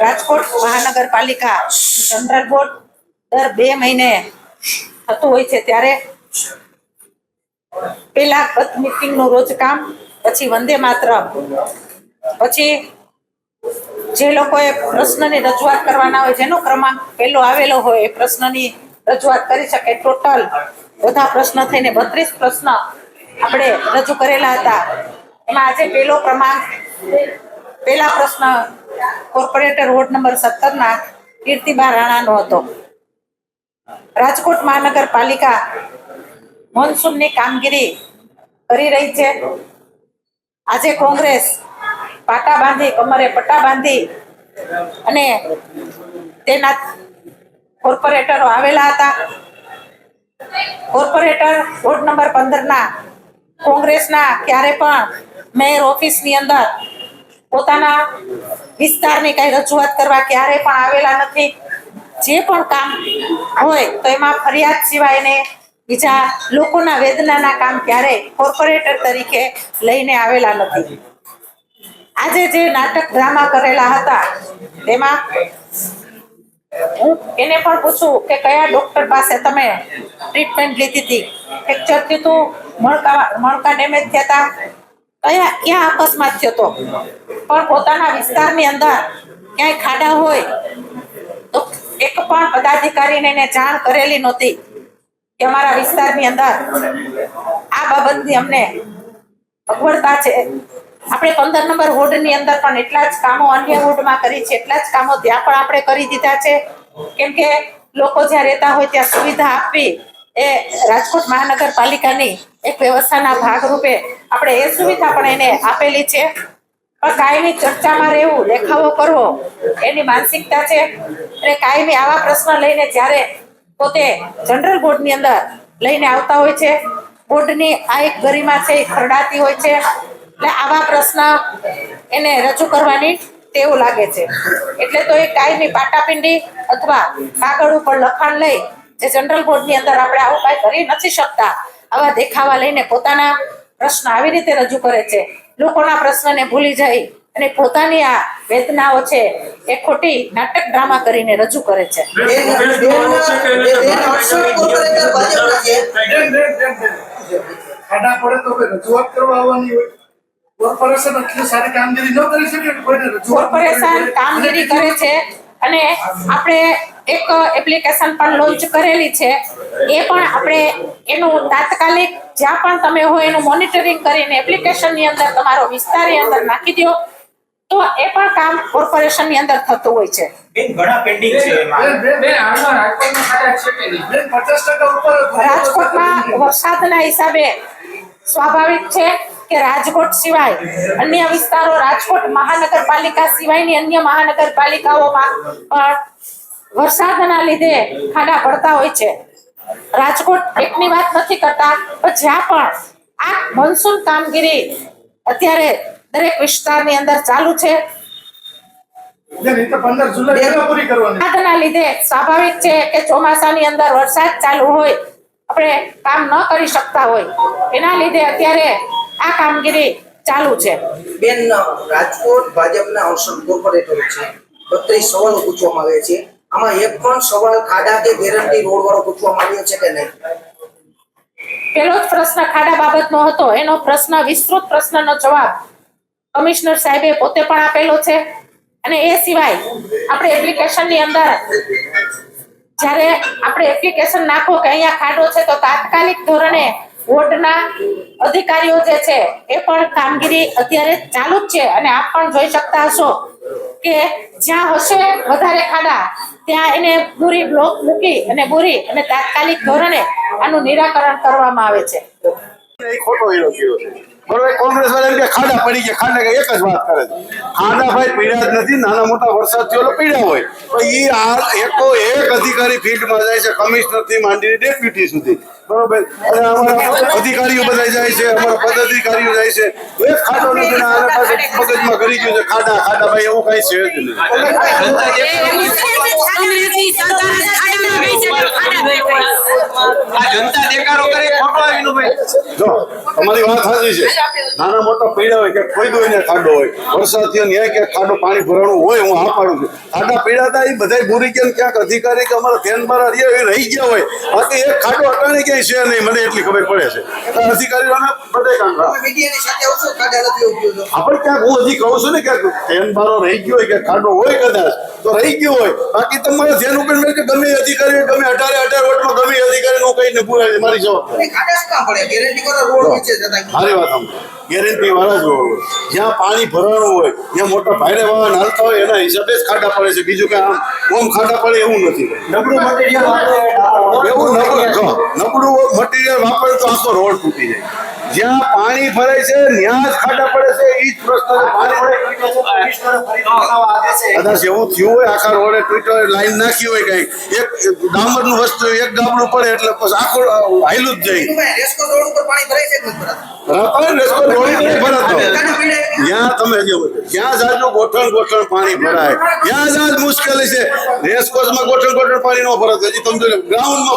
રાજકોટ મહાનગરપાલિકા general board દર બે મહિને થતું હોય છે ત્યારે પેલા ગત meeting નું રોજ કામ, પછી વંદે માત્ર પછી જે લોકોએ પ્રશ્નની રજૂઆત કરવાના હોય, જેનો ક્રમાંક પહેલો આવેલો હોય, એ પ્રશ્નની રજૂઆત કરી શકે. ટોટલ બધા પ્રશ્ન થઈને બત્રીસ પ્રશ્ન આપણે રજૂ કરેલા હતા. એમાં આજે પહેલો ક્રમાંક પહેલા પ્રશ્ન કોર્પોરેટર વોર્ડ નંબર સત્તરના કીર્તિબા રાણાનો હતો. રાજકોટ મહાનગરપાલિકા મોન્સૂનની કામગીરી કરી રહી છે. આજે કોંગ્રેસ પાટા બાંધી કમરે પટ્ટા બાંધી અને તેના કોર્પોરેટરો આવેલા હતા. કોર્પોરેટર વોર્ડ નંબર પંદરના કોંગ્રેસના ક્યારે પણ મેયર ઓફિસની અંદર પોતાના વિસ્તારની કઈ રજૂઆત કરવા ક્યારે પણ આવેલા નથી. જે પણ કામ હોય તો એમાં ફરિયાદ સિવાયને બીજા લોકોના વેદનાના કામ ક્યારે કોર્પોરેટર તરીકે લઈને આવેલા નથી. આજે જે નાટક ડ્રામા કરેલા હતા તેમાં હું એને પણ પૂછું કે કયા ડોક્ટર પાસે તમે ટ્રીટમેન્ટ લીધી હતી? ફ્રેક્ચર થયું હતું મણકા મણકા ડેમેજ થયા હતા? કયા ક્યાં અકસ્માત થયો હતો પણ પોતાના વિસ્તારની અંદર ક્યાંય ખાડા હોય તો એક પણ પદાધિકારીને એને જાણ કરેલી નહોતી કે અમારા વિસ્તારની અંદર આ બાબતની અમને અગવડતા છે. આપણે પંદર નંબર વોર્ડની અંદર પણ એટલા જ કામો અન્ય વોર્ડમાં કરી છે, એટલા જ કામો ત્યાં પણ આપણે કરી દીધા છે. કેમ કે લોકો જ્યાં રહેતા હોય ત્યાં સુવિધા આપવી એ રાજકોટ મહાનગરપાલિકાની એક વ્યવસ્થાના ભાગરૂપે આપણે એ સુવિધા પણ એને આપેલી છે. પણ કાયમી ચર્ચામાં રહેવું, દેખાવો કરવો, એની માનસિકતા છે. અને કાયમી આવા પ્રશ્ન લઈને જ્યારે પોતે જનરલ બોર્ડની અંદર લઈને આવતા હોય છે, બોર્ડની આ એક ગરિમા છે, એ ખરડાતી હોય છે. એટલે આવા પ્રશ્ન એને રજૂ કરવાની તેવું લાગે છે. એટલે તો એ કાયમી પાટાપિંડી અથવા કાગળ ઉપર લખાણ લઈ જે જનરલ બોર્ડની અંદર આપણે આવું કાંઈ કરી નથી શકતા. આવા દેખાવા લઈને પોતાના પ્રશ્ન આવી રીતે રજૂ કરે છે લોકોના પ્રશ્નને ભૂલી જાય અને પોતાની આ વેદનાઓ છે એ ખોટી નાટક ડ્રામા કરીને રજૂ કરે છે ખાડા પડે તો રજૂઆત કરવા આવવાની હોય કોર્પોરેશન એટલી સારી કામગીરી ન કરી શકે કોઈને રજૂઆત કોર્પોરેશન કામગીરી કરે છે અને આપણે એક એપ્લિકેશન પણ લોન્ચ કરેલી છે. એ પણ આપણે એનું તાત્કાલિક જ્યાં પણ તમે હોય એનું મોનિટરિંગ કરીને એપ્લિકેશનની અંદર તમારો વિસ્તારની અંદર નાખી દો. તો એ પણ કામ કોર્પોરેશનની અંદર થતું હોય છે. રાજકોટમાં વરસાદના હિસાબે સ્વાભાવિક છે કે રાજકોટ સિવાય અન્ય વિસ્તારો રાજકોટ મહાનગરપાલિકા સિવાયની અન્ય મહાનગરપાલિકાઓમાં પણ વરસાદના લીધે ખાડા પડતા હોય છે. રાજકોટ એકની વાત નથી કરતા પણ જ્યાં પણ આ મોન્સૂન કામગીરી અત્યારે દરેક વિસ્તારની અંદર ચાલુ છે. વરસાદના લીધે સ્વાભાવિક છે કે ચોમાસાની અંદર વરસાદ ચાલુ હોય આપણે કામ ન કરી શકતા હોય. એના લીધે અત્યારે આ કામગીરી ચાલુ છે. બેન રાજકોટ ભાજપના અવસર કોર્પોરેટર છે. બત્રીસ સવાલ પૂછવામાં આવે છે. આમાં એક પણ સવાલ ખાડા કે ગેરંટી રોડ વાળો પૂછવામાં આવ્યો છે કે નહીં? પેલો જ પ્રશ્ન ખાડા બાબતનો હતો. એનો પ્રશ્ન, વિસ્તૃત પ્રશ્નનો જવાબ કમિશનર સાહેબે પોતે પણ આપેલો છે. અને એ સિવાય આપણે એપ્લિકેશનની અંદર જ્યારે આપણે એપ્લિકેશન નાખો કે અહીંયા ખાડો છે, તો તાત્કાલિક ધોરણે વોર્ડના અધિકારીઓ જે છે, એ પણ કામગીરી અત્યારે ચાલુ જ છે. અને આપ પણ જોઈ શકતા હશો કે જ્યાં હશે વધારે ખાડા, ત્યાં એને પૂરી બ્લોક મૂકી અને પૂરી અને તાત્કાલિક ધોરણે આનું નિરાકરણ કરવામાં આવે છે. ખોટો હીરો કર્યો છે. ખાડા પડી ગયા, ખાડા એક જ વાત કરે છે. ખાડા ભાઈ પીડ્યા જ નથી, નાના મોટા વરસાદ થયો પીડ્યા હોય. તો એ આ એકો એક અધિકારી ફિલ્ડમાં જાય છે કમિશનરથી માંડીને ડેપ્યુટી સુધી. બરોબર અને અમારા અધિકારીઓ બધા જાય છે અમારા પદાધિકારીઓ જાય છે એક ખાડો નથી આના પાસે મગજમાં કરી ગયું છે ખાડા ખાડા ભાઈ એવું કઈ છે જ તમારી વાત સાચી છે નાના મોટા પીડા હોય કે કોઈ દોઈને ખાડો હોય વરસાદ થયો કે ખાડો પાણી ભરાણું હોય હું હા પાડું છું ખાડા પીડાતા એ બધા ભૂરી ગયા ક્યાંક અધિકારી કે અમારા ધ્યાન મારા રહ્યા રહી ગયા હોય બાકી એક ખાડો અટાણે ક્યાંય છે નહીં મને એટલી ખબર પડે છે. તો બધે ઉપયોગ આપણે ક્યાંક હું હજી કહું છું ને ક્યાંક ધ્યાન મારો રહી ગયો હોય કે ખાડો હોય કદાચ તો રહી ગયો હોય. બાકી તમારે ધ્યાન ઉપર મેં કે ગમે અધિકારી ગમે અઢારે અઢાર વોટમાં ગમે એ અધિકારીનું કહીને પૂરાય છે મારી જવાબદારી ગેરંટી કરો રોડ નીચે જતા મારી વાત ગેરંટી વાળા જ હોય જ્યાં પાણી ભરાણું હોય જ્યાં મોટા ભાઈરે વાહન હાલતા હોય એના હિસાબે જ ખાડા પડે છે. બીજું કે આમ ઓમ ખાડા પડે એવું નથી. નબળું મટીરિયલ એવું નબળું નબળું મટીરિયલ વાપરે તો આખો રોડ તૂટી જાય. જ્યાં પાણી ભરાય છે, ત્યાં જ ખાડા પડે છે એ જ પ્રશ્ન કદાચ એવું થયું હોય, આખા રોડે ટ્વિટર લાઈન નાખી હોય કઈ. એક ડામરનું વસ્તુ, એક ગામડું પડે એટલે પછી આખું જ જાય. ને? જો ગોઠણ ગોઠણ પાણી ભરાય. ત્યાં જાજ મુશ્કેલી છે. રેસકોર્સમાં ગોઠણ ગોઠણ પાણી નો ફરક હજી તમે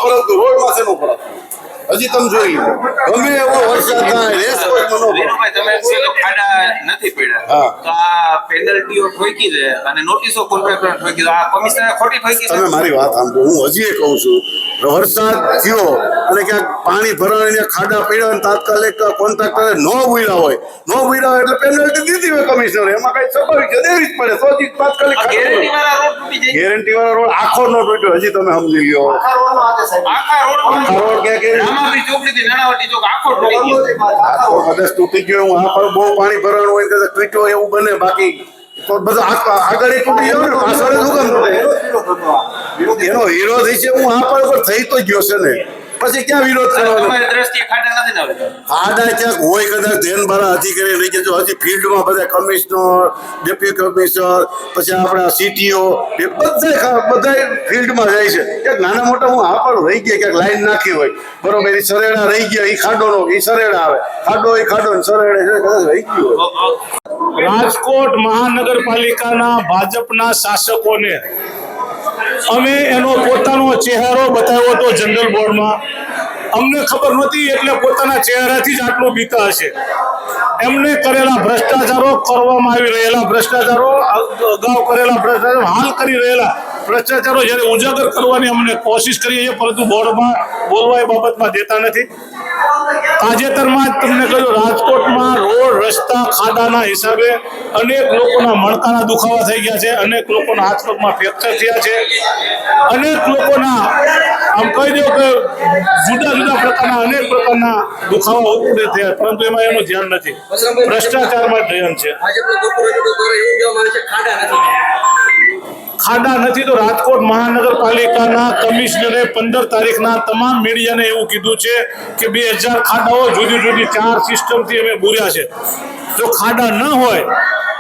ફરક રોડમાં નો ભરાતું. હજી તમે જોઈ લો. ગમે એવો વરસાદ થાય રેસકોર્સમાં નો ભરાય. વિનુભાઈ તમે ખાડા નથી પડ્યા. હા. તો આ પેનલ્ટીઓ ઠોકી દે અને નોટિસો કોન્ટ્રાક્ટર ઠોકી દે. આ કમિશનર ખોટી ઠોકી તમે મારી વાત સાંભળો હું હજી એ કહું છું વરસાદ થયો અને ક્યાંક પાણી ભરાઈને ખાડા પડ્યા અને તાત્કાલિક કોન્ટ્રાક્ટરે ન ભૂલ્યા હોય ન ભૂલ્યા હોય એટલે પેનલ્ટી દીધી હોય કમિશનર એમાં કઈ સ્વાભાવિક છે દેવી જ પડે. તો જ તાત્કાલિક ગેરંટી વાળા રોડ તૂટી જાય. ગેરંટી વાળો રોડ આખો નો તૂટ્યો હજી તમે સમજી લ્યો. આખા રોડ આખા નાણાવટી ચોક આખો ગયો. તૂટી ગયો હું આ બહુ પાણી ભરાણું હોય તો તૂટ્યો એવું બને. બાકી તો બધા આગળ તૂટી જાવ ને પાછળ શું કામ એનો વિરોધ છે હું આ પર ઉપર થઈ તો ગયો છે ને. પછી ક્યાં વિરોધ કરવાનો? ખાડા ક્યાંક હોય કદાચ ધ્યાન બારા અધિકારી લઈ જજો. હજી ફિલ્ડમાં બધા કમિશનર ડેપ્યુટી કમિશનર પછી આપણા સીટીઓ બધા બધા ફિલ્ડમાં જાય છે. ક્યાંક નાના મોટા હું આ પણ રહી ગયા ક્યાંક લાઈન નાખી હોય. બરોબર એ સરેડા રહી ગયા એ ખાડોનો એ સરેડા આવે. ખાડો એ ખાડો ને સરેડા કદાચ રહી ગયું હોય. રાજકોટ મહાનગરપાલિકાના ભાજપના શાસકોને અમે એનો પોતાનો ચહેરો બતાવ્યો હતો જનરલ બોર્ડમાં. અમને ખબર નહોતી એટલે પોતાના ચહેરાથી જ આટલું બીતા હશે. એમને કરેલા ભ્રષ્ટાચારો કરવામાં આવી રહેલા ભ્રષ્ટાચારો, અગાઉ કરેલા ભ્રષ્ટાચારો, હાલ કરી રહેલા ભ્રષ્ટાચારો જ્યારે ઉજાગર કરવાની અમને કોશિશ કરીએ છીએ પરંતુ બોર્ડમાં બોલવા એ બાબતમાં દેતા નથી. તાજેતરમાં જ તમને કહ્યું, રાજકોટમાં રોડ, રસ્તા, ખાડાના હિસાબે અનેક લોકોના મણકાના દુખાવા થઈ ગયા છે, અનેક લોકોના હાથ પગમાં ફ્રેક્ચર થયા છે, અનેક લોકોના, આમ કહી દો કે જુદા જુદા પ્રકારના, અનેક પ્રકારના દુખાવા ઉત્પન્ન થયા પરંતુ એમાં એનું ધ્યાન નથી. ભ્રષ્ટાચારમાં ધ્યાન છે. ખાડા નથી તો રાજકોટ મહાનગરપાલિકાના કમિશનરે પંદર તારીખના તમામ મીડિયાને એવું કીધું છે કે બે હજાર ખાડાઓ જુદી જુદી ચાર સિસ્ટમથી અમે પૂર્યા છે. જો ખાડા ન હોય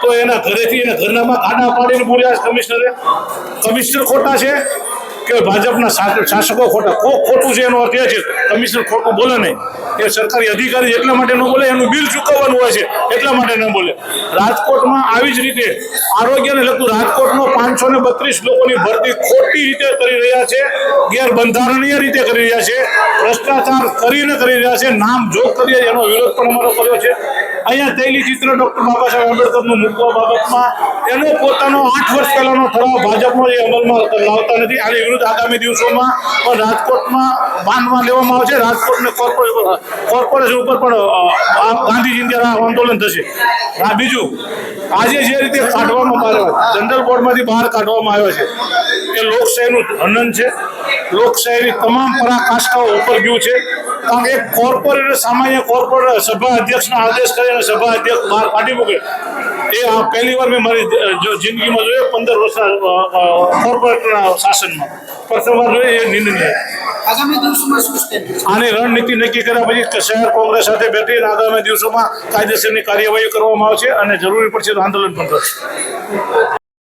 તો એના ઘરેથી એના ઘરનામાં ખાડા પાડીને પૂર્યા છે કમિશનરે. કમિશનર ખોટા છે. કે ભાજપના શાસકો ખોટા કો ખોટું છે એનો અર્થ એ છે કમિશનર ખોટું બોલે નહીં. એ સરકારી અધિકારી એટલા માટે ન બોલે, એનું બિલ ચૂકવવાનું હોય છે, એટલા માટે ન બોલે. રાજકોટમાં આવી જ રીતે આરોગ્યને લગતું રાજકોટનો પાંચસો ને બત્રીસ લોકોની ભરતી ખોટી રીતે કરી રહ્યા છે, ગેરબંધારણીય રીતે કરી રહ્યા છે, ભ્રષ્ટાચાર કરીને કરી રહ્યા છે, નામ જોગ કરીએ એનો વિરોધ પણ અમારો કર્યો છે. અહીંયા તૈલી ચિત્ર ડોક્ટર બાબા સાહેબ આંબેડકરનું મૂકવા બાબતમાં એનો પોતાનો આઠ વર્ષ પહેલાનો ઠરાવ ભાજપનો એ અમલમાં લાવતા નથી. આની વિરુદ્ધ આગામી દિવસોમાં પણ રાજકોટમાં બાંધમાં લેવામાં આવશે. રાજકોટને કોર્પોરેશન ઉપર પણ ગાંધીજી દ્વારા આંદોલન થશે. આ બીજું આજે જે રીતે કાઢવામાં આવ્યો જનરલ બોર્ડમાંથી બહાર કાઢવામાં આવ્યો છે એ લોકશાહીનું હનન છે. લોકશાહીની તમામ પરાકાષ્ઠાઓ ઉપર ગયું છે. કારણ કે કોર્પોરેટ સામાન્ય કોર્પોરેટ સભા અધ્યક્ષના આદેશ કરીને સભા અધ્યક્ષ બહાર કાઢી મૂકે. એ પહેલી વાર મેં મારી જિંદગીમાં જોયો પંદર વર્ષના અ, શાસનમાં. પ્રથમ વાર જોયો એ નિંદનીય. આની રણનીતિ નક્કી કર્યા પછી શહેર કોંગ્રેસ સાથે બેઠી આગામી દિવસોમાં કાયદેસરની કાર્યવાહી કરવામાં આવશે અને જરૂરી પડશે તો આંદોલન પણ કરશે.